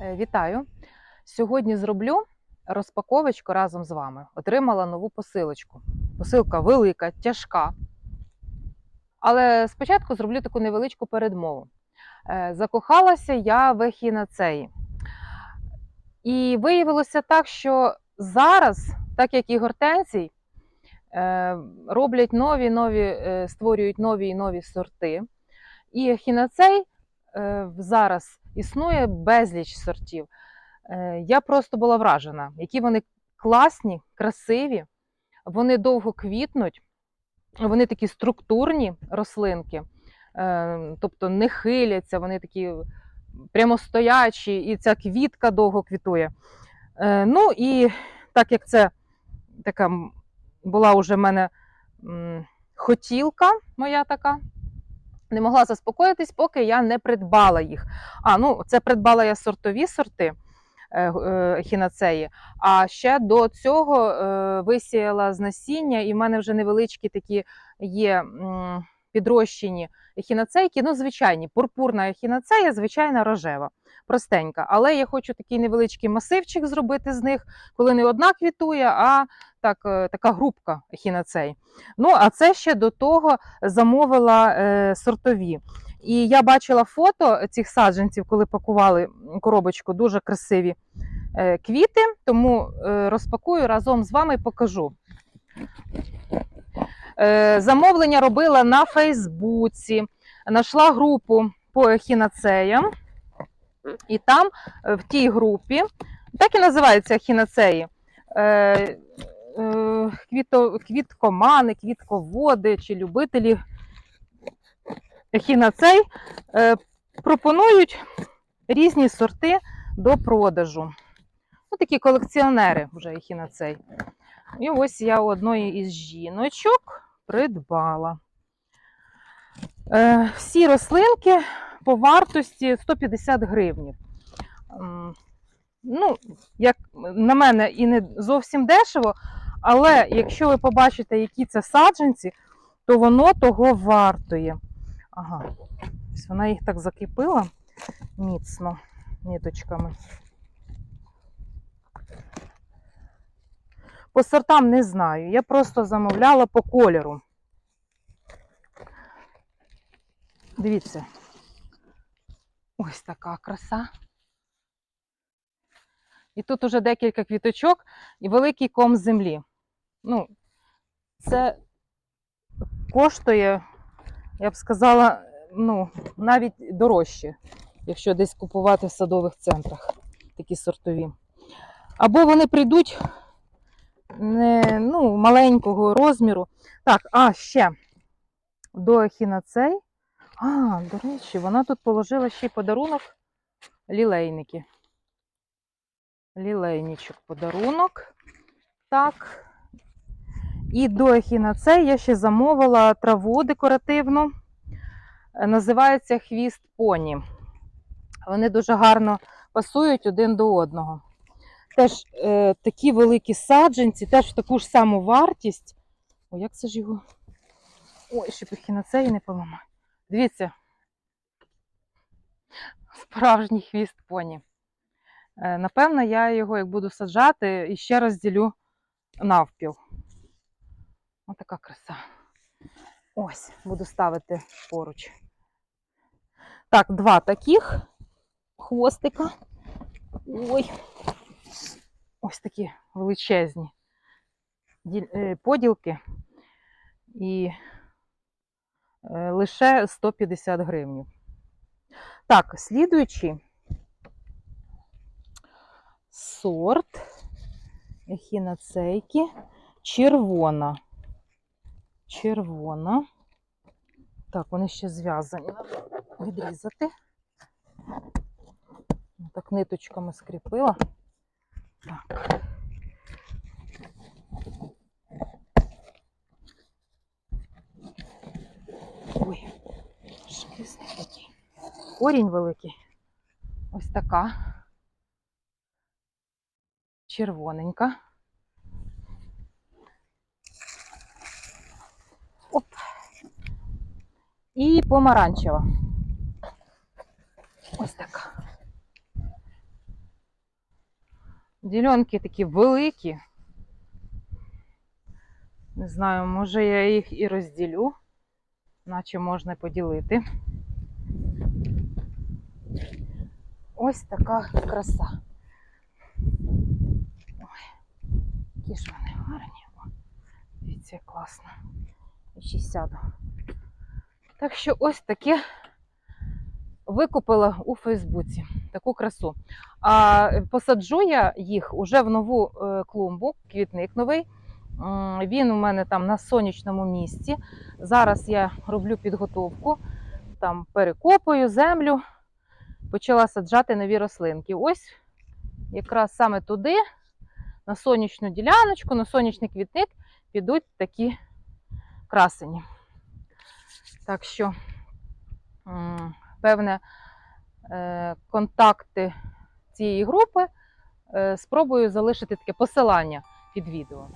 Е, Вітаю! Сьогодні зроблю розпаковочку разом з вами. Отримала нову посилочку. Посилка велика, тяжка. Але спочатку зроблю таку невеличку передмову. Е, Закохалася я в ехінацеї. І виявилося так, що зараз, так як і гортензій, е, роблять нові, нові, створюють нові і нові сорти. І ехінацей зараз існує безліч сортів. Е, Я просто була вражена, які вони класні, красиві, вони довго квітнуть, вони такі структурні рослинки, е, тобто не хиляться, вони такі прямостоячі, і ця квітка довго квітує. Е, Ну і так як це така була вже в мене хотілка моя така, не могла заспокоїтись, поки я не придбала їх. А, ну, це придбала я сортові сорти е, е, ехінацеї, а ще до цього е, висіяла з насіння, і в мене вже невеличкі такі є підрощені ехінацейки, ну, звичайні, пурпурна ехінацея, звичайна рожева, простенька. Але я хочу такий невеличкий масивчик зробити з них, коли не одна квітує, а так, е, така групка ехінацей. Ну, а це ще до того замовила е, сортові. І я бачила фото цих саджанців, коли пакували коробочку, дуже красиві е, квіти, тому е, розпакую разом з вами і покажу. Е, замовлення робила на Фейсбуці, знайшла групу по ехінацеям, і там е, в тій групі, так і називаються ехінацеї, е, квіто, квіткомани, квітководи чи любителі ехінацей пропонують різні сорти до продажу. Ну, такі колекціонери вже ехінацей. І ось я у одної із жіночок придбала. Е, всі рослинки по вартості 150 гривнів. Ну, як на мене, і не зовсім дешево, але якщо ви побачите, які це саджанці, то воно того вартує. Ага, ось вона їх так закипила міцно ниточками. По сортам не знаю, я просто замовляла по кольору. Дивіться. Ось така краса. І тут уже декілька квіточок і великий ком землі. Ну, це коштує, я б сказала, ну, навіть дорожче, якщо десь купувати в садових центрах такі сортові. Або вони прийдуть не, ну, маленького розміру. Так, а ще до ехінацей. А, до речі, вона тут положила ще й подарунок лілейники. Лілейничок подарунок. Так. І до ехінацей я ще замовила траву декоративну. Е, Називається хвіст поні. Вони дуже гарно пасують один до одного. Теж е, такі великі саджанці, теж в таку ж саму вартість. О, як це ж його? Ой, щоб ехінацеї не поламати. Дивіться. Справжній хвіст поні. Е, Напевно, я його, як буду саджати, і ще розділю навпіл. Ось така краса. Ось, буду ставити поруч. Так, два таких хвостика. Ой. Ось такі величезні е, поділки. І е, лише 150 гривень. Так, слідуючий сорт ехінацейки червона. Червона. Так, вони ще зв'язані. Відрізати. Так, ниточками скріпила. Так. Ой, шкісний такий. Корінь великий. Ось така. Червоненька. Оп. І помаранчева. Ось така. Ділянки такі великі. Не знаю, може я їх і розділю, наче можна поділити. Ось така краса. Ой, які ж вони гарні. Дивіться, класно. І ще сяду. Так що ось таке викупила у Фейсбуці таку красу. А е, посаджу я їх уже в нову е, клумбу, квітник новий. Він у мене там на сонячному місці. Зараз я роблю підготовку, там перекопую землю, почала саджати нові рослинки. Ось якраз саме туди, на сонячну діляночку, на сонячний квітник підуть такі красені. Так що, певне, контакти цієї групи е, спробую залишити таке посилання під відео.